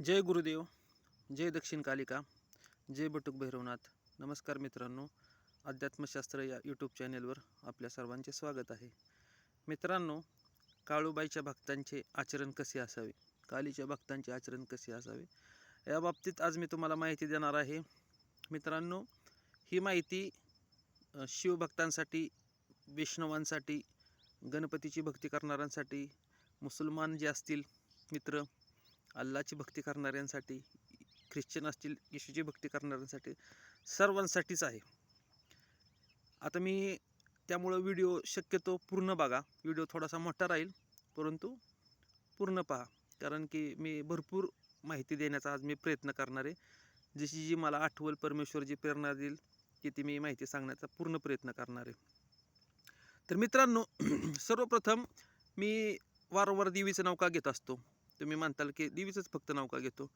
जय गुरुदेव जय दक्षिण कालिका जय बटुक भैरवनाथ. नमस्कार मित्रांनो अध्यात्मशास्त्र या यूट्यूब चॅनेलवर आपल्या सर्वांचे स्वागत आहे. मित्रांनो काळूबाईच्या भक्तांचे आचरण कसे असावे? कालीच्या भक्तांचे आचरण कसे असावे? या बाबतीत आज मी तुम्हाला माहिती देणार आहे. मित्रांनो ही माहिती शिवभक्तांसाठी वैष्णवांसाठी गणपतीची भक्ती करणाऱ्यांसाठी मुसलमान जे असतील मित्र अल्लाची भक्ती करणाऱ्यांसाठी ख्रिश्चन असतील येशूची भक्ती करणाऱ्यांसाठी सर्वांसाठीच आहे. आता मी त्यामुळं व्हिडिओ शक्यतो पूर्ण बघा. व्हिडिओ थोडासा मोठा राहील परंतु पूर्ण पहा. कारण की मी भरपूर माहिती देण्याचा आज मी प्रयत्न करणार आहे. जशी जी मला आठवल परमेश्वर जी प्रेरणा देईल की ती मी माहिती सांगण्याचा पूर्ण प्रयत्न करणार आहे. तर मित्रांनो सर्वप्रथम मी वारंवार देवीचं नाव का घेत असतो? तुम्ही म्हणताल की देवीचंच फक्त नाव का घेतो?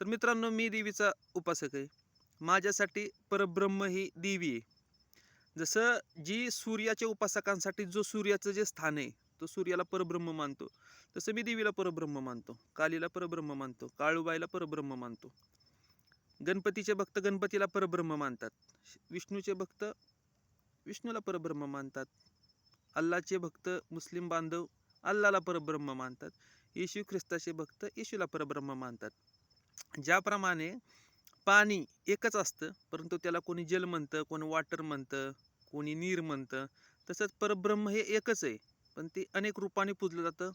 तर मित्रांनो मी देवीचा उपासक आहे. माझ्यासाठी परब्रह्म ही देवी आहे. जसं जी सूर्याच्या उपासकांसाठी जो सूर्याचं जे स्थान आहे तो सूर्याला परब्रह्म मानतो. तसं मी देवीला परब्रह्म मानतो. कालीला परब्रह्म मानतो. काळूबाईला परब्रह्म मानतो. गणपतीचे भक्त गणपतीला परब्रह्म मानतात. विष्णूचे भक्त विष्णूला परब्रह्म मानतात. अल्लाचे भक्त मुस्लिम बांधव अल्लाला परब्रह्म मानतात. येशू ख्रिस्ताचे भक्त येशूला परब्रह्म मानतात. ज्याप्रमाणे पाणी एकच असतं परंतु त्याला कोणी जल म्हणतं कोणी वॉटर म्हणतं कोणी नीर म्हणतं तसंच परब्रह्म हे एकच आहे. पण ते अनेक रूपाने पूजलं जातं.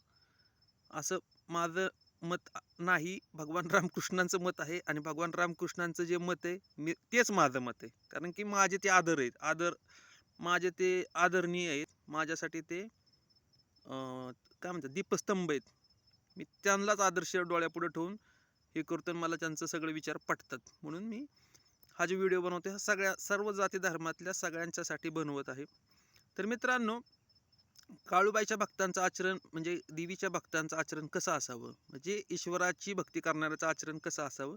असं माझं मत नाही. भगवान रामकृष्णांचं मत आहे आणि भगवान रामकृष्णांचं जे मत आहे मी तेच माझं मत आहे. कारण की माझे ते आदर आहेत. आदर माझे ते आदरणीय आहेत. माझ्यासाठी ते काय म्हणतात दीपस्तंभ आहेत. मी त्यांनाच आदर्श डोळ्यापुढे ठेवून हे करतो मला त्यांचं सगळे विचार पटतात. म्हणून मी हा जो व्हिडिओ बनवतो हा सगळ्या सर्व जाती धर्मातल्या सगळ्यांच्यासाठी बनवत आहे. तर मित्रांनो काळूबाईच्या भक्तांचं आचरण म्हणजे देवीच्या भक्तांचं आचरण कसं असावं? म्हणजे ईश्वराची भक्ती करणाऱ्याचं आचरण कसं असावं?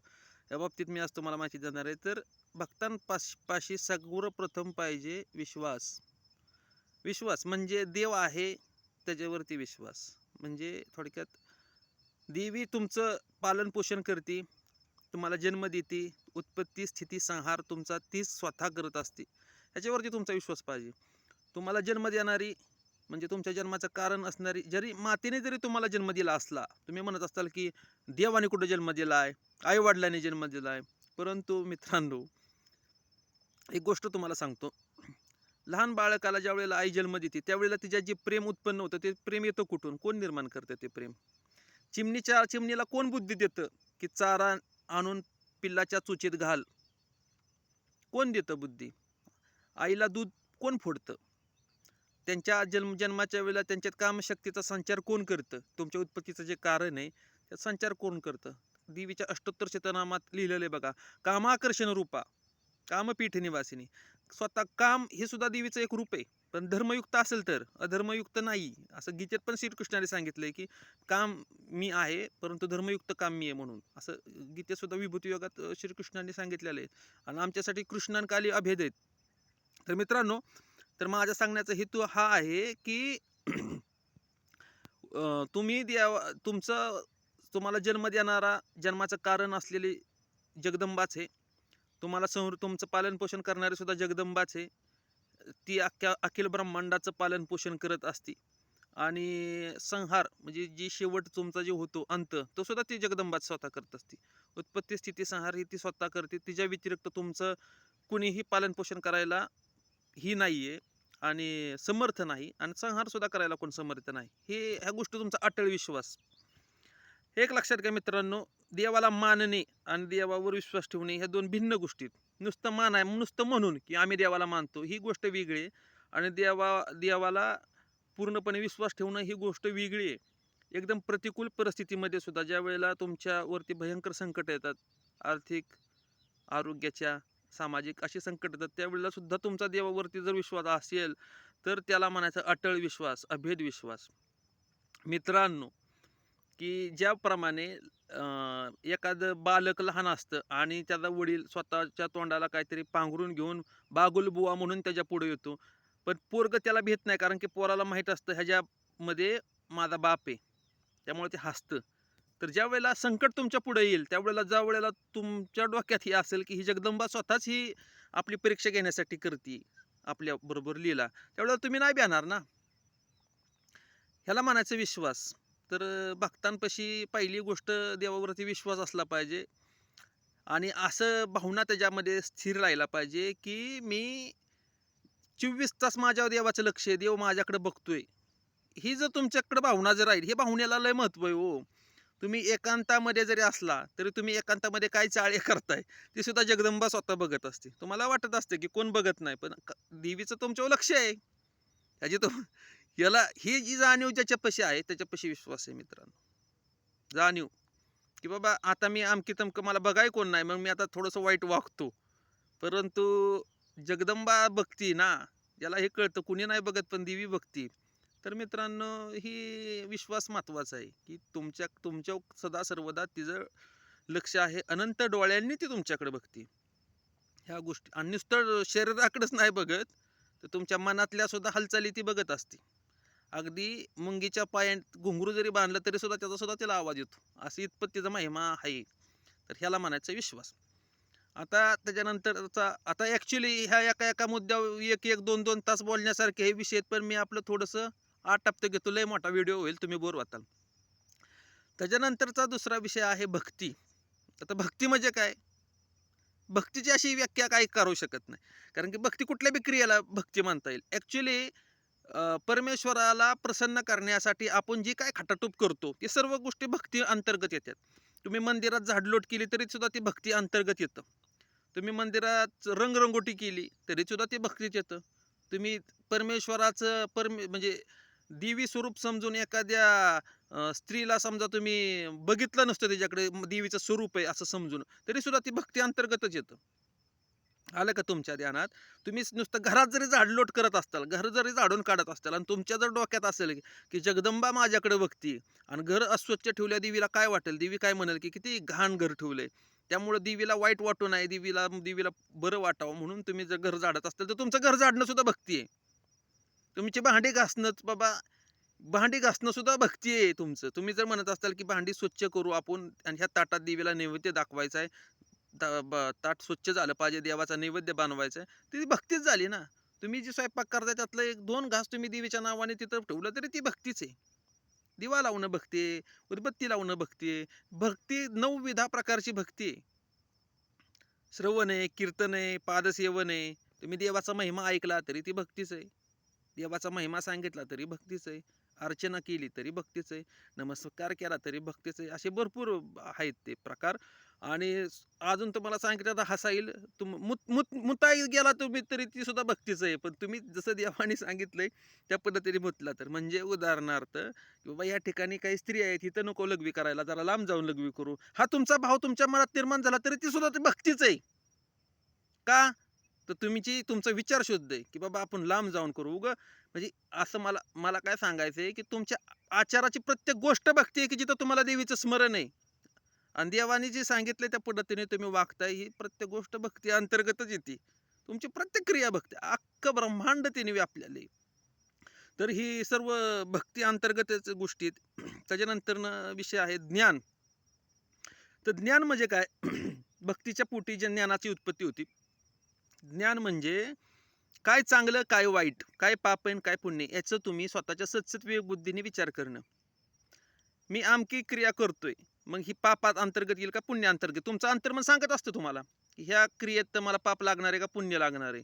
या बाबतीत मी आज तुम्हाला माहिती देणार आहे. तर भक्तांपाशी पाशी सर्वप्रथम पाहिजे विश्वास. विश्वास म्हणजे देव आहे त्याच्यावरती विश्वास. म्हणजे थोडक्यात देवी तुमचं पालनपोषण करते तुम्हाला जन्म देते उत्पत्ती स्थिती संहार तुमचा तीच स्वतः करत असते. ह्याच्यावरती तुमचा विश्वास पाहिजे. तुम्हाला जन्म देणारी म्हणजे तुमच्या जन्माचं कारण असणारी जरी मातेने जरी तुम्हाला जन्म दिला असला तुम्ही म्हणत असाल की देवाने कुठं जन्म दिला आहे आईवडिलांनी जन्म दिला आहे परंतु मित्रांनो एक गोष्ट तुम्हाला सांगतो. लहान बाळकाला ज्या वेळेला आई जन्म देते त्यावेळेला तिच्या जे प्रेम उत्पन्न होतं ते प्रेम येतं कुठून? कोण निर्माण करतं ते प्रेम? चिमणीच्या चिमणीला कोण बुद्धी देतं? की चारा आणून पिल्लाच्या चुचीत घाल. कोण देतं बुद्धी? आईला दूध कोण फोडतं? त्यांच्या जन्म जन्माच्या वेळेला त्यांच्यात कामशक्तीचा संचार कोण करतं? तुमच्या उत्पत्तीचं जे कारण आहे त्यात संचार कोण करतं? देवीच्या अष्टोत्तर शतनामात लिहिलेलं आहे बघा कामाकर्षण रूपा कामपीठ निवासिनी. स्वतः काम हे सुद्धा देवीचं एक रूप आहे. पण धर्मयुक्त असेल तर अधर्मयुक्त नाही. असं गीतेत पण श्रीकृष्णाने सांगितलंय की काम मी आहे परंतु धर्मयुक्त काम मी आहे म्हणून. असं गीतेत सुद्धा विभूती योगात श्रीकृष्णाने सांगितलेलं आहे. आणि आमच्यासाठी कृष्णांकाली अभेद आहेत. तर मित्रांनो तर माझा सांगण्याचा हेतू हा आहे की तुम्ही द्यावा तुमचं तुम्हाला जन्म देणारा जन्माचं कारण असलेली जगदंबाच आहे. तुम्हाला संर तुमचं पालनपोषण करणारे सुद्धा जगदंबाच आहे. ती अख्ख्या अखिल ब्रह्मांडाचं पालनपोषण करत असते. आणि संहार म्हणजे जी शेवट तुमचा जे होतो अंत तो सुद्धा ती जगदंबाच स्वतः करत असते. उत्पत्ती स्थिती संहार ही ती स्वतः करते. तिच्या व्यतिरिक्त तुमचं कुणीही पालनपोषण करायला ही नाही आहे आणि समर्थ नाही आणि संहारसुद्धा करायला कोण समर्थ नाही. हे ह्या गोष्टी तुमचा अटळ विश्वास. एक लक्षात घ्या मित्रांनो देवाला मानणे आणि देवावर विश्वास ठेवणे ह्या दोन भिन्न गोष्टी आहेत. नुसतं मान आहे नुसतं म्हणून की आम्ही देवाला मानतो ही गोष्ट वेगळी आहे. आणि देवा देवाला पूर्णपणे विश्वास ठेवणं ही गोष्ट वेगळी आहे. एकदम प्रतिकूल परिस्थितीमध्ये सुद्धा ज्या वेळेला तुमच्यावरती भयंकर संकट येतात आर्थिक आरोग्याच्या सामाजिक अशी संकट येतात त्यावेळेला सुद्धा तुमचा देवावरती जर विश्वास असेल तर त्याला म्हणायचा अटळ विश्वास अभेद विश्वास. मित्रांनो की ज्याप्रमाणे एखादं बालक लहान असतं आणि त्याचा वडील स्वतःच्या तोंडाला काहीतरी पांघरून घेऊन बागुलबुवा म्हणून त्याच्या पुढे येतो. पण पोरग त्याला भेट नाही कारण की पोराला माहीत असतं ह्याच्यामध्ये माझा बाप आहे. त्यामुळे ते हसतं. तर ज्या वेळेला संकट तुमच्यापुढे येईल त्यावेळेला ज्या वेळेला तुमच्या डोक्यात ही असेल की ही जगदंबा स्वतःच ही आपली परीक्षा घेण्यासाठी करते आपल्या बरोबर लिहिला त्यावेळेला तुम्ही नाही भ्याणार ना? ह्याला म्हणायचं विश्वास. तर भक्तांपाशी पहिली गोष्ट देवावरती विश्वास असला पाहिजे. आणि असं भावना त्याच्यामध्ये स्थिर राहिला पाहिजे की मी चोवीस तास माझ्या देवाचं लक्ष आहे देव माझ्याकडे बघतोय. ही जर तुमच्याकडे भावना जर राहील हे भावनेला लय महत्त्व आहे हो. तुम्ही एकांतामध्ये जरी असला तरी तुम्ही एकांतामध्ये काय चाळे करताय ती सुद्धा जगदंबा स्वतः बघत असते. तुम्हाला वाटत असते की कोण बघत नाही पण देवीचं तुमच्यावर लक्ष आहे. याची तुम याला ही जी जाणीव ज्याच्यापाशी आहे त्याच्यापाशी विश्वास आहे मित्रांनो. जाणीव. की बाबा आता मी आमकी तमकं मला बघाय कोण नाही मग मी आता थोडंसं वाईट वागतो. परंतु जगदंबा बघती ना याला हे कळतं कुणी नाही बघत पण देवी बघती तर मित्रांनो ही विश्वास महत्त्वाचा आहे की तुमच्या तुमच्या सदा सर्वदा तिचं लक्ष आहे अनंत डोळ्यांनी ती तुमच्याकडे बघते. ह्या गोष्टी आणि नुसतं शरीराकडेच नाही बघत तर तुमच्या मनातल्या सुद्धा हालचाली ती बघत असते. अगदी मुंगीच्या पायांत घुंगरू जरी बांधलं तरी सुद्धा त्याचा सुद्धा तिला आवाज येतो. असं इतपत तिचा महिमा आहे. तर ह्याला म्हणायचा विश्वास. आता त्याच्यानंतरचा आता ॲक्च्युली ह्या एका एका मुद्द्यावर एक एक दोन दोन तास बोलण्यासारखे हे विषय आहेत पण मी आपलं थोडंसं आठ टप्पे घेतो. लय मोठा व्हिडिओ होईल तुम्ही बोर वाचाल त्याच्यानंतरचा दुसरा विषय आहे भक्ती. आता भक्ती म्हणजे काय? भक्तीची अशी व्याख्या काही करू शकत नाही. कारण की भक्ती कुठल्या बी क्रियेला भक्ती म्हणता येईल. ॲक्च्युली परमेश्वराला प्रसन्न करण्यासाठी आपण जी काय खटाटूप करतो ती सर्व गोष्टी भक्ती अंतर्गत येतात. तुम्ही मंदिरात झाडलोट केली तरी सुद्धा ती भक्ती अंतर्गत येतं. तुम्ही मंदिरात रंगरंगोटी केली तरी सुद्धा ती भक्तीत येतं. तुम्ही परमेश्वराचं परमे म्हणजे देवी स्वरूप समजून एखाद्या स्त्रीला समजा तुम्ही बघितलं नसतं त्याच्याकडे देवीचं स्वरूप आहे असं समजून तरी सुद्धा ती भक्ती अंतर्गतच येतं. आलं का तुमच्या ध्यानात? तुम्ही नुसतं घरात जरी झाडलोट करत असताल घर जरी झाडून काढत असताल आणि तुमच्या जर डोक्यात असेल की जगदंबा माझ्याकडे बघती आणि घर अस्वच्छ ठेवल्या देवीला काय वाटेल? देवी काय म्हणेल की किती घाण घर ठेवलंय? त्यामुळे देवीला वाईट वाटू नये देवीला देवीला बरं वाटावं म्हणून तुम्ही जर घर झाडत असताल तर तुमचं घर झाडणं सुद्धा भक्ती आहे तुमची भांडी घासणं बाबा भांडी घासणं सुद्धा भक्ती आहे तुमचं. तुम्ही जर म्हणत असाल की भांडी स्वच्छ करू आपण आणि ह्या ताटात देवीला नैवेद्य दाखवायचा आहे ताट स्वच्छ झालं पाहिजे देवाचा नैवेद्य बनवायचं आहे ती भक्तीच झाली ना. तुम्ही जी स्वयंपाक करताय त्यातलं एक दोन घास तुम्ही देवीच्या नावाने तिथं ठेवलं तरी ती भक्तीच आहे. दिवा लावणं भक्ती आहे उदबत्ती लावणं भक्ती आहे भक्ती नऊ विधा प्रकारची भक्ती आहे. श्रवण आहे कीर्तन आहे पादसेवन आहे तुम्ही देवाचा महिमा ऐकला तरी ती भक्तीच आहे. देवाचा महिमा सांगितला तरी भक्तीच आहे. अर्चना केली तरी भक्तीच आहे नमस्कार केला तरी भक्तीच आहे असे भरपूर आहेत ते प्रकार. आणि अजून तुम्हाला सांगितलं तर हसा येईल तुम मुत मुत मुताई गेला तुम्ही तरी ती सुद्धा भक्तीच आहे. पण तुम्ही जसं देवाने सांगितलंय त्या पद्धतीने मुतला तर. म्हणजे उदाहरणार्थ की बाबा या ठिकाणी काही स्त्री आहेत इथं नको लघवी करायला जरा लांब जाऊन लघवी करू. हा तुमचा भाव तुमच्या मनात निर्माण झाला तरी ती सुद्धा ती भक्तीच आहे. का? तर तुमची तुमचा विचार शुद्ध आहे की बाबा आपण लांब जाऊन करू. उग म्हणजे असं मला मला काय सांगायचं आहे की तुमच्या आचाराची प्रत्येक गोष्ट भक्ती आहे की जिथं तुम्हाला देवीचं स्मरण आहे. आणि देवाने जे सांगितलं त्या पद्धतीने तुम्ही वागताय ही प्रत्येक गोष्ट भक्ती अंतर्गतच येते. तुमची प्रत्येक क्रिया भक्ती अख्खं ब्रह्मांड तिने व्यापलेलं आहे. तर ही सर्व भक्ती अंतर्गतच गोष्टी आहेत. त्याच्यानंतर विषय आहे ज्ञान. तर ज्ञान म्हणजे काय? भक्तीच्या पोटी ज्या ज्ञानाची उत्पत्ती होती. ज्ञान म्हणजे काय चांगलं काय वाईट काय पाप आणि काय पुण्य याचं तुम्ही स्वतःच्या सत्सत बुद्धीने विचार करणं. मी आमकी क्रिया करतोय मग ही पापात अंतर्गत येईल का पुण्य अंतर्गत तुमचं अंतर्मन सांगत असतं तुम्हाला ह्या क्रियेत तर मला पाप लागणार आहे का पुण्य लागणार आहे?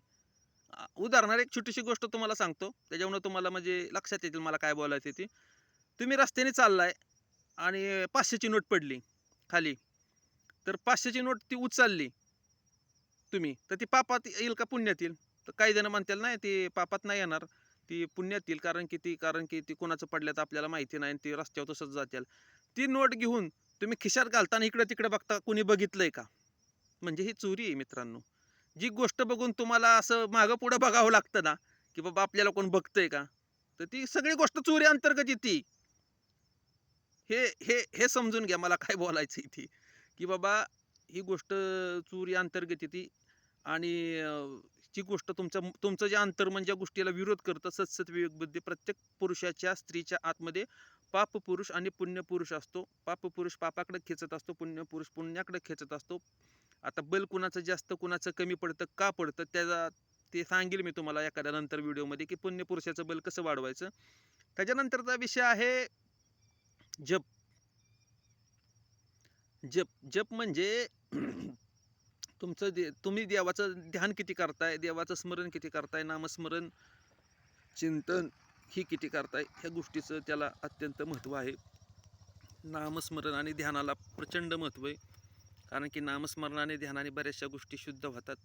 उदाहरणार्थ एक छोटीशी गोष्ट तुम्हाला सांगतो त्याच्यामुळे तुम्हाला म्हणजे लक्षात येतील मला काय बोलायचं ती. तुम्ही रस्त्याने चाललाय आणि पाचशेची नोट पडली खाली. तर पाचशेची नोट ती उचलली तुम्ही तर ती पापात येईल का पुण्यात येईल? तर काही जण म्हणतील नाही ती पापात नाही येणार. ती पुण्यात येईल कारण की ती कारण की ती कोणाचं पडल्यात आपल्याला माहिती नाही आणि ती रस्त्यावर तसंच जातील. ती नोट घेऊन तुम्ही खिशात घालताना इकडे तिकडे बघता कुणी बघितलंय का? म्हणजे ही चोरी आहे मित्रांनो. जी गोष्ट बघून तुम्हाला असं मागं पुढं बघावं लागतं ना की बाबा आपल्याला कोण बघतंय का? तर ती सगळी गोष्ट चोरी अंतर्गत येते. हे हे हे समजून घ्या मला काय बोलायचं इथे की बाबा ही गोष्ट चोरी अंतर्गत येते आणि जी गोष्ट तुमचं तुमचं जे अंतर्मन ज्या गोष्टीला विरोध करतं सत्सत विवेक बुद्धी प्रत्येक पुरुषाच्या स्त्रीच्या आतमध्ये पाप पुरुष आणि पुण्य पुरुष असतो. पाप पुरुष पापाकडे खेचत असतो पुण्य पुरुष पुण्याकडे खेचत असतो. आता बल कुणाचं जास्त कुणाचं कमी पडतं का पडतं त्याचा ते सांगेल मी तुम्हाला एखाद्या नंतर व्हिडिओमध्ये की पुण्य पुरुषाचं बल कसं वाढवायचं. त्याच्यानंतरचा विषय आहे जप. जप जप म्हणजे तुमचं दे तुम्ही देवाचं ध्यान किती करताय? देवाचं स्मरण किती करताय? नामस्मरण चिंतन ही किती करताय? ह्या गोष्टीचं त्याला अत्यंत महत्त्व आहे. नामस्मरण आणि ध्यानाला प्रचंड महत्त्व आहे. कारण की नामस्मरणाने ध्यानाने बऱ्याचशा गोष्टी शुद्ध होतात.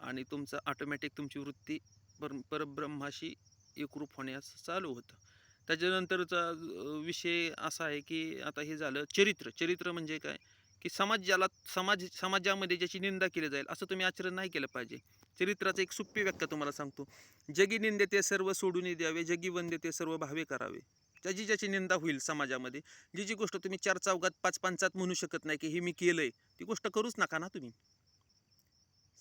आणि तुमचं ऑटोमॅटिक तुमची वृत्ती पर परब्रह्माशी एकरूप होण्यास चालू होतं. त्याच्यानंतरचा विषय असा आहे की आता हे झालं चरित्र. चरित्र म्हणजे काय? की समाजाला समाज समाजामध्ये ज्याची निंदा केली जाईल असं तुम्ही आचरण नाही केलं पाहिजे. चरित्राचं एक सुप्पी व्याख्या तुम्हाला सांगतो. जगी निंदे ते सर्व सोडून द्यावे जगी वंदे ते सर्व भावे करावे. ज्याची ज्याची निंदा होईल समाजामध्ये जी जी गोष्ट तुम्ही चार चौघात पाच पंचात म्हणू शकत नाही की हे मी केलंय ती गोष्ट करूच नका ना तुम्ही.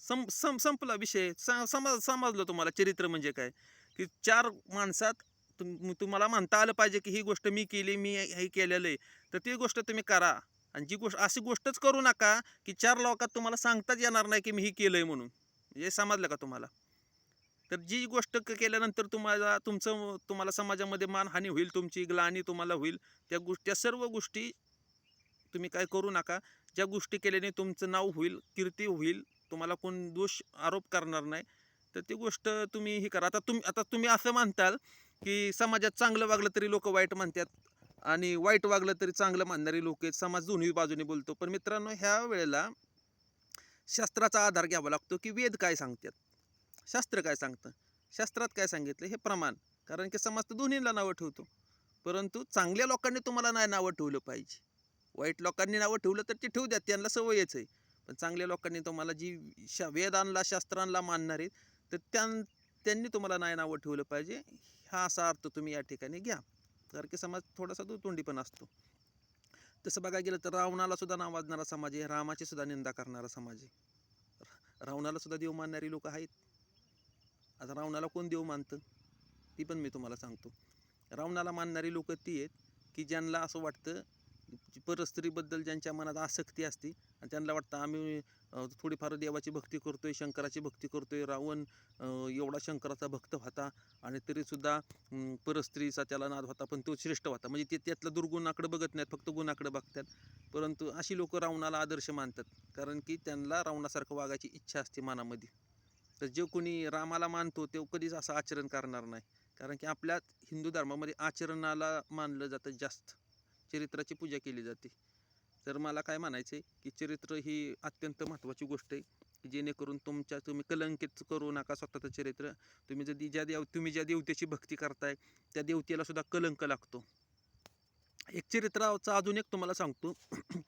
सं सं संपला विषय. सा- समजलं तुम्हाला चरित्र म्हणजे काय? की चार माणसात तुम तुम्हाला म्हणता आलं पाहिजे की ही गोष्ट मी केली मी हे केलेलं आहे तर ती गोष्ट तुम्ही करा. आणि जी गोष्ट अशी गोष्टच करू नका की चार लोकात तुम्हाला सांगताच येणार नाही की मी ही आहे म्हणून. हे समजलं का तुम्हाला? तर जी गोष्ट क- केल्यानंतर तुम्हाला तुमचं तुम्हाला समाजामध्ये मानहानी होईल तुमची ग्लानी तुम्हाला होईल त्या गोष्टी त्या सर्व गोष्टी तुम्ही काय करू नका. ज्या गोष्टी केल्याने तुमचं नाव होईल कीर्ती होईल तुम्हाला कोण दोष आरोप करणार नाही तर ती गोष्ट तुम्ही ही करा. आता तुम्ही आता तुम्ही असं म्हणताल की समाजात चांगलं वागलं तरी लोक वाईट म्हणतात. आणि वाईट वागलं तरी चांगलं मानणारी लोक आहेत. समाज दोन्ही बाजूने बोलतो. पण मित्रांनो ह्या वेळेला शास्त्राचा आधार घ्यावा लागतो की वेद काय सांगतात? शास्त्र काय सांगतं? शास्त्रात काय सांगितलं? हे प्रमाण. कारण की समाज तर दोन्हीला नावं ठेवतो. परंतु चांगल्या लोकांनी तुम्हाला नाही नावं ठेवलं पाहिजे. वाईट लोकांनी नावं ठेवलं तर ते ठेवू द्या. त्यांना सवयच आहे. पण चांगल्या लोकांनी तुम्हाला जी शा वेदांना शास्त्रांना मानणार आहेत तर त्यां त्यांनी तुम्हाला नाही नावं ठेवलं पाहिजे. हा असा अर्थ तुम्ही या ठिकाणी घ्या. कारण की समाज थोडासा दुतोंडी पण असतो. तसं बघायला गेलं तर रावणाला सुद्धा नावाजणारा समाज आहे. रामाची सुद्धा निंदा करणारा समाज आहे. रावणाला सुद्धा देव मानणारी लोक आहेत. आता रावणाला कोण देव मानतं? ती पण मी तुम्हाला सांगतो. रावणाला मानणारी लोक ती आहेत की ज्यांना असं वाटतं परस्त्रीबद्दल ज्यांच्या मनात आसक्ती असते आणि त्यांना वाटतं आम्ही थोडीफार देवाची भक्ती करतोय शंकराची भक्ती करतोय रावण एवढा शंकराचा भक्त होता आणि तरीसुद्धा परस्त्रीचा त्याला नाद होता पण तो श्रेष्ठ होता म्हणजे ते त्यातल्या दुर्गुणाकडे बघत नाहीत फक्त गुणाकडे बघतात. परंतु अशी लोक रावणाला आदर्श मानतात कारण की त्यांना रावणासारखं वागायची इच्छा असते मनामध्ये. तर जे कोणी रामाला मानतो ते कधीच असं आचरण करणार नाही. कारण की आपल्या हिंदू धर्मामध्ये आचरणाला मानलं जातं जास्त. चरित्राची पूजा केली जाते. तर मला काय म्हणायचं आहे की चरित्र ही अत्यंत महत्त्वाची गोष्ट आहे जेणेकरून तुमच्या तुम्ही कलंकित करू नका स्वतःचं चरित्र. तुम्ही जर ज्या देव तुम्ही ज्या देवतेची भक्ती करताय त्या देवतेला सुद्धा कलंक लागतो. एक चरित्राचा अजून एक तुम्हाला सांगतो.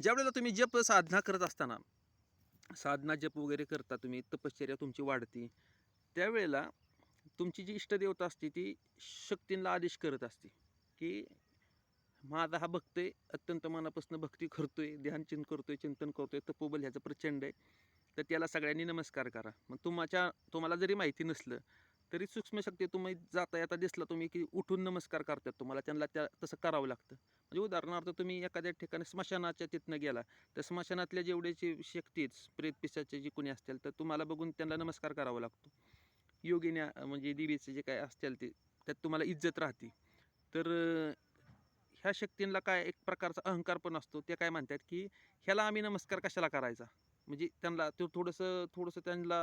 ज्यावेळेला तुम्ही जप साधना करत असताना साधना जप वगैरे करता तुम्ही तपश्चर्या तुमची वाढते त्यावेळेला तुमची जी इष्टदेवता असते ती शक्तींना आदेश करत असते की माझा हा भक्त आहे अत्यंत मनापासून भक्ती करतोय ध्यानचिंत करतोय चिंतन करतोय तपोबल ह्याचं प्रचंड आहे. तर त्याला सगळ्यांनी नमस्कार करा. मग तुमच्या तुम्हाला जरी माहिती नसलं तरी सूक्ष्म शक्ती तुम्ही जाता येता दिसला तुम्ही की उठून नमस्कार करतात तुम्हाला. त्यांना त्या तसं करावं लागतं. म्हणजे उदाहरणार्थ तुम्ही एखाद्या ठिकाणी स्मशानाच्या तिथनं गेला तर स्मशानातल्या जेवढ्याची शक्ती आहेत प्रेत पिसाचे जे कोणी असतील तर तुम्हाला बघून त्यांना नमस्कार करावा लागतो. योगिन्या म्हणजे देवीचे जे काय असतील ते त्यात तुम्हाला इज्जत राहते. तर ह्या शक्तींना काय एक प्रकारचा अहंकार पण असतो ते काय म्हणतात की ह्याला आम्ही नमस्कार कशाला करायचा? म्हणजे त्यांना तो थोडंसं थोडंसं त्यांना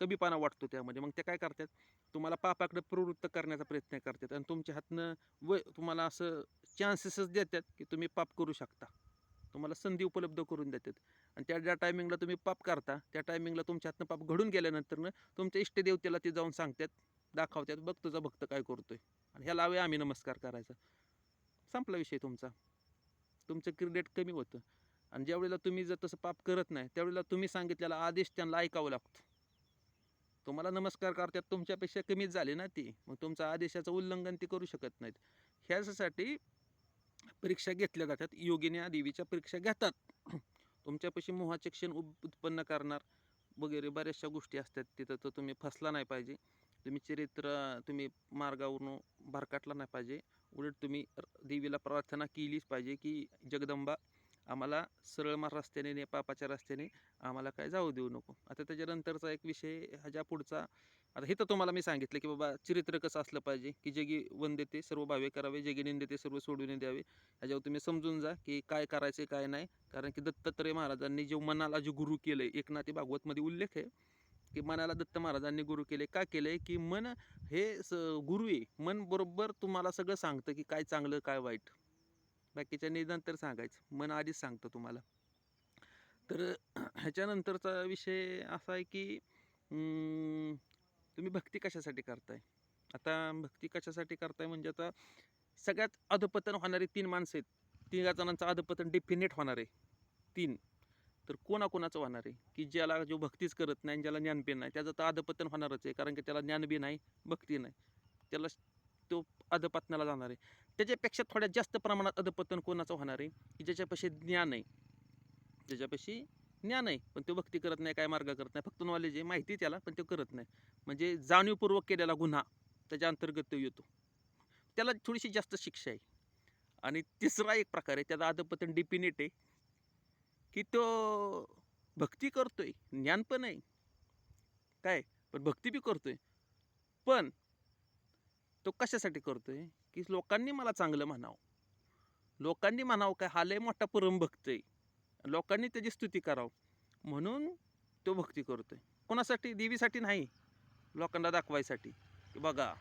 कमीपणा वाटतो त्यामध्ये. मग ते काय करतात? तुम्हाला पापाकडे प्रवृत्त करण्याचा प्रयत्न करतात आणि तुमच्या हातनं व तुम्हाला असं चान्सेसच देतात की तुम्ही पाप करू शकता. तुम्हाला संधी उपलब्ध करून देतात. आणि त्या ज्या टायमिंगला तुम्ही पाप करता. त्या टायमिंगला तुमच्या हातनं पाप घडून गेल्यानंतरनं तुमच्या इष्टदेवतेला ते जाऊन सांगतात दाखवतात बघ तुझा भक्त काय करतोय. आणि ह्याला हवे आम्ही नमस्कार करायचा. संपला विषय तुमचा. तुमचं क्रेडिट कमी होतं. आणि ज्यावेळेला तुम्ही जर तसं पाप करत नाही त्यावेळेला तुम्ही सांगितलेला आदेश त्यांना ऐकावं लागतो. तुम्हाला नमस्कार करतात तुमच्यापेक्षा कमीच झाले ना ती. मग तुमचा आदेशाचं उल्लंघन ते करू शकत नाहीत. ह्यासाठी परीक्षा घेतल्या जातात. योगिन्या देवीच्या परीक्षा घेतात. तुमच्यापाशी मोहाचे क्षण उत्पन्न करणार वगैरे बऱ्याचशा गोष्टी असतात. तिथं तर तुम्ही फसला नाही पाहिजे. तुम्ही चरित्र तुम्ही मार्गावरून भरकाटला नाही पाहिजे. उलट तुम्ही देवीला प्रार्थना केलीच पाहिजे की जगदंबा आम्हाला सरळ मार रस्त्याने ने पापाच्या रस्त्याने आम्हाला काय जाऊ देऊ नको. आता त्याच्यानंतरचा एक विषय ह्याच्या पुढचा आता हे तर तुम्हाला मी सांगितलं की बाबा चरित्र कसं असलं पाहिजे की जगी वंदेते सर्व भावे करावे जगी निंदेते सर्व सोडून द्यावे. ह्याच्यावर तुम्ही समजून जा की काय करायचे काय नाही. कारण की दत्तात्रय महाराजांनी जे मनाला जे गुरु केलं एकनाथी भागवतमध्ये उल्लेख आहे. की मनाला दत्त महाराजांनी गुरु केले. का केले? की मन हे स गुरु आहे. मन बरोबर तुम्हाला सगळं सांगतं की काय चांगलं काय वाईट. बाकीच्या नंतर सांगायचं. मन आधीच सांगतं तुम्हाला. तर ह्याच्यानंतरचा विषय असा आहे की तुम्ही भक्ती कशासाठी करताय? आता भक्ती कशासाठी करताय म्हणजे आता सगळ्यात अधपतन होणारी तीन माणसं आहेत. तिघा जणांचं अधपतन डेफिनेट होणार आहे. तीन. तर कोणाकोणाचं होणार आहे? की ज्याला जो भक्तीच करत नाही ज्याला ज्ञानबी नाही त्याचं तर अधपतन होणारच आहे कारण की त्याला ज्ञानबी नाही भक्ती नाही. त्याला तो अधपतनाला जाणार आहे. त्याच्यापेक्षा थोड्या जास्त प्रमाणात अधपतन कोणाचं होणार आहे? की ज्याच्यापाशी ज्ञान आहे. ज्याच्यापाशी ज्ञान आहे. पण तो भक्ती करत नाही काय मार्ग करत नाही. फक्त नॉलेज आहे माहिती आहे त्याला पण तो करत नाही. म्हणजे जाणीवपूर्वक केलेला गुन्हा त्याच्या अंतर्गत तो येतो. त्याला थोडीशी जास्त शिक्षा आहे. आणि तिसरा एक प्रकार आहे त्याचा अधपतन डिपिनेट आहे. की तो भक्ती करतोय ज्ञान पण आहे. काय? पण भक्ती बी करतोय. पण तो कशासाठी करतोय? की लोकांनी मला चांगलं म्हणावं. लोकांनी म्हणावं काय? हा लय मोठा परम भक्त आहे. लोकांनी त्याची स्तुती करावं. म्हणून तो भक्ती करतोय. कोणासाठी? देवीसाठी नाही. लोकांना दाखवायसाठी. की बघा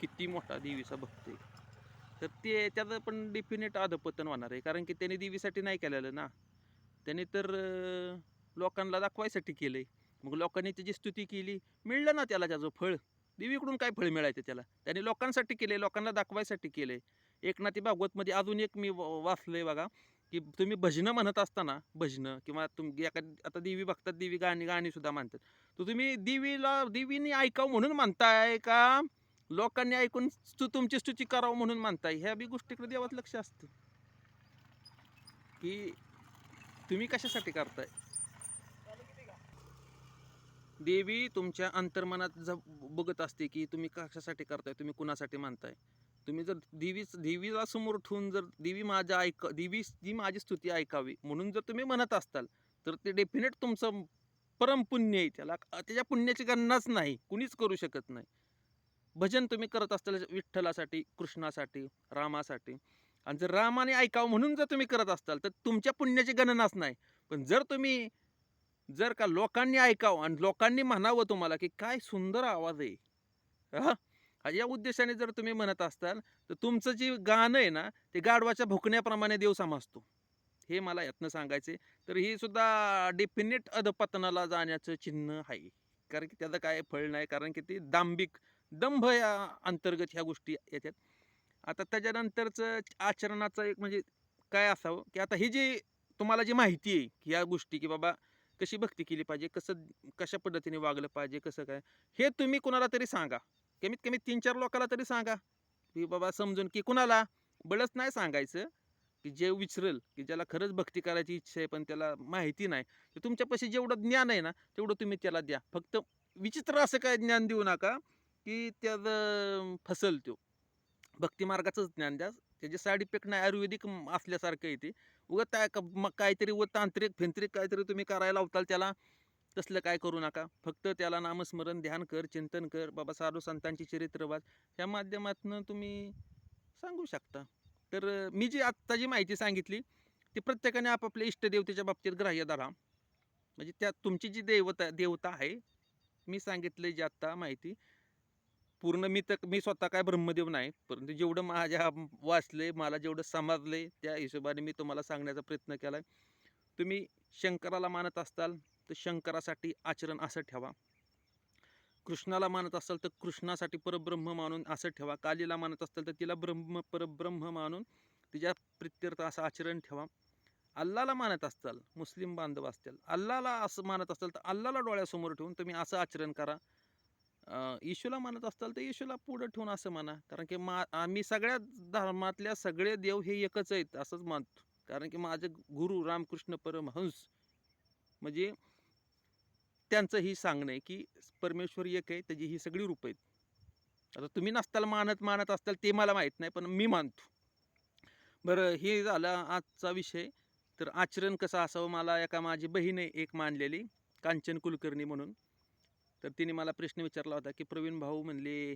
किती मोठा देवीचा भक्त आहे. तर ते त्याचं पण डेफिनेट अधपतन होणार आहे. कारण की त्याने देवीसाठी नाही केलेलं ना. त्याने तर लोकांना दाखवायसाठी केलं आहे मग लोकांनी त्याची स्तुती केली. मिळलं ना त्याला त्याचं फळ? देवीकडून काय फळ मिळायचं त्याला? त्याने लोकांसाठी केले लोकांना दाखवायसाठी केले एकनाथी भागवतमध्ये अजून एक मी व- वाचलंय बघा की तुम्ही भजनं म्हणत असताना भजनं किंवा तुम एका आता देवी बघतात देवी गाणी गाणीसुद्धा मानतात. तर तुम्ही देवीला देवीने ऐकावं म्हणून मानताय का? लोकांनी ऐकून स्तु तुमची स्तुती करावं म्हणून मानताय ह्या बी गोष्टीकडे देवात लक्ष असतं. की तुम्ही कशासाठी करताय? देवी तुमच्या अंतर्मनात ज बघत असते की तुम्ही कशासाठी करताय तुम्ही कुणासाठी मानताय? तुम्ही जर देवीच देवीला समोर ठेवून जर देवी माझ्या ऐक देवी जी माझी स्तुती ऐकावी म्हणून जर तुम्ही म्हणत असताल तर ते डेफिनेट तुमचं परमपुण्य आहे त्याला. त्याच्या पुण्याची गणनाच नाही. कुणीच करू शकत नाही. भजन तुम्ही करत असताल विठ्ठलासाठी कृष्णासाठी रामासाठी. आणि जर रामाने ऐकावं म्हणून जर तुम्ही करत असाल तर तुमच्या पुण्याची गणनाच नाही. पण जर तुम्ही जर का लोकांनी ऐकावं आणि लोकांनी म्हणावं तुम्हाला की काय सुंदर आवाज आहे. हा? या उद्देशाने जर तुम्ही म्हणत असताल तर तुमचं जे गाणं आहे ना ते गाढवाच्या भुकण्याप्रमाणे देव समजतो. हे मला यातनं सांगायचे तर ही सुद्धा डेफिनेट अधपतनाला जाण्याचं चिन्ह आहे. कारण की त्याचं काय फळ नाही. कारण की ते दांबिक दंभ या अंतर्गत ह्या गोष्टी येतात. आता त्याच्यानंतरचं आचरणाचं एक म्हणजे काय असावं? की आता ही जी तुम्हाला जी माहिती आहे की या गोष्टी की बाबा कशी भक्ती केली पाहिजे कसं कशा पद्धतीने वागलं पाहिजे कसं काय हे तुम्ही कुणाला तरी सांगा. कमीत कमी तीन चार लोकाला तरी सांगा. की बाबा समजून की कुणाला बळच नाही सांगायचं की जे विचरल की ज्याला खरंच भक्ती करायची इच्छा आहे पण त्याला माहिती नाही. तर तुमच्यापाशी जेवढं ज्ञान आहे ना तेवढं तुम्ही त्याला द्या. फक्त विचित्र असं काय ज्ञान देऊ नका की त्याचं फसल तो. भक्तिमार्गाचंच ज्ञान द्या. त्याचे साईड इफेक्ट नाही आयुर्वेदिक असल्यासारखं आहे ते. उगं त्या मग काहीतरी व तांत्रिक फिंत्रिक काहीतरी तुम्ही करायला लावताल त्याला तसलं काय करू नका. फक्त त्याला नामस्मरण ध्यान कर चिंतन कर. बाबा साधू संतांची चरित्र वाच. ह्या माध्यमातून तुम्ही सांगू शकता. तर मी जी आत्ता जी माहिती सांगितली ती प्रत्येकाने आपापल्या इष्टदेवतेच्या बाबतीत ग्राह्य धरा. म्हणजे त्या तुमची जी देवता देवता आहे मी सांगितलं जी आत्ता माहिती. पूर्ण मी तर मी स्वतः काय ब्रह्मदेव नाही परंतु जेवढं माझ्या वाचले मला जेवढं समजले त्या हिशोबाने मी तुम्हाला सांगण्याचा प्रयत्न केला तुम्ही शंकराला मानत असताल तर शंकरासाठी आचरण असं ठेवा. कृष्णाला मानत असाल तर कृष्णासाठी परब्रह्म मानून असं ठेवा. कालीला मानत असाल तर तिला ब्रह्म परब्रह्म मानून तिच्या प्रित्यर्थ असं आचरण ठेवा. अल्लाला मानत असताल मुस्लिम बांधव असतील अल्लाला असं मानत असाल तर अल्लाला डोळ्यासमोर ठेवून तुम्ही असं आचरण करा. येशूला मानत असताल तर येशूला पुढं ठेवून असं म्हणा. कारण की मा आम्ही सगळ्या धर्मातल्या सगळे देव हे एकच आहेत असंच मानतो कारण की माझे गुरु रामकृष्ण परमहंस. म्हणजे त्यांचं ही सांगणं आहे की परमेश्वर एक आहे त्याची ही सगळी रूप आहेत. आता तुम्ही नसताल मानत मानत असताल ते मला माहीत नाही पण मी मानतो. बरं हे झालं आजचा विषय. तर आचरण कसं असावं? मला एका माझी बहीण आहे एक मानलेली कांचन कुलकर्णी म्हणून. तर तिने मला प्रश्न विचारला होता की प्रवीण भाऊ म्हणले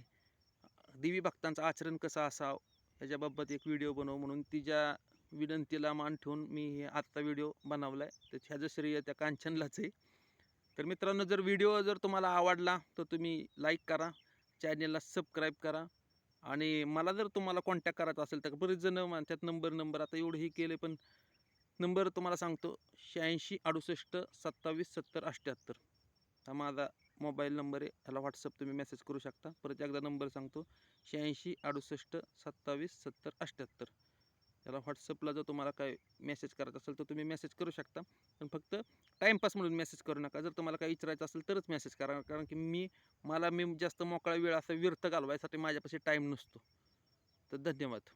देवी भक्तांचं आचरण कसं असावं? ह्याच्याबाबत एक व्हिडिओ बनव म्हणून तिच्या विनंतीला मान ठेवून मी हे आत्ता व्हिडिओ बनवला आहे तर ह्याचं श्रेय त्या कांचनलाच आहे. तर मित्रांनो जर व्हिडिओ जर तुम्हाला आवडला तर तुम्ही लाईक करा चॅनेलला सबस्क्राईब करा. आणि मला जर तुम्हाला कॉन्टॅक्ट करायचा असेल तर बरेच जण म्हणतात नंबर नंबर आता एवढंही केले केलं पण नंबर तुम्हाला सांगतो शहाऐंशी अडुसष्ट सत्तावीस सत्तर अठ्ठ्याहत्तर. हा माझा मोबाईल नंबर आहे ह्याला व्हॉट्सअप तुम्ही मेसेज करू शकता. परत एकदा नंबर सांगतो शहाऐंशी अडुसष्ट सत्तावीस सत्तर अठ्ठ्याहत्तर याला व्हॉट्सअपला जर तुम्हाला काय मेसेज करायचा असेल तर तुम्ही मेसेज करू शकता. पण फक्त टाईमपास म्हणून मेसेज करू नका. जर तुम्हाला काही विचारायचं असेल तरच मेसेज करा. कारण की मी मला मी जास्त मोकळा वेळ असा व्यर्थ घालवायसाठी माझ्यापाशी टाईम नसतो. तर धन्यवाद.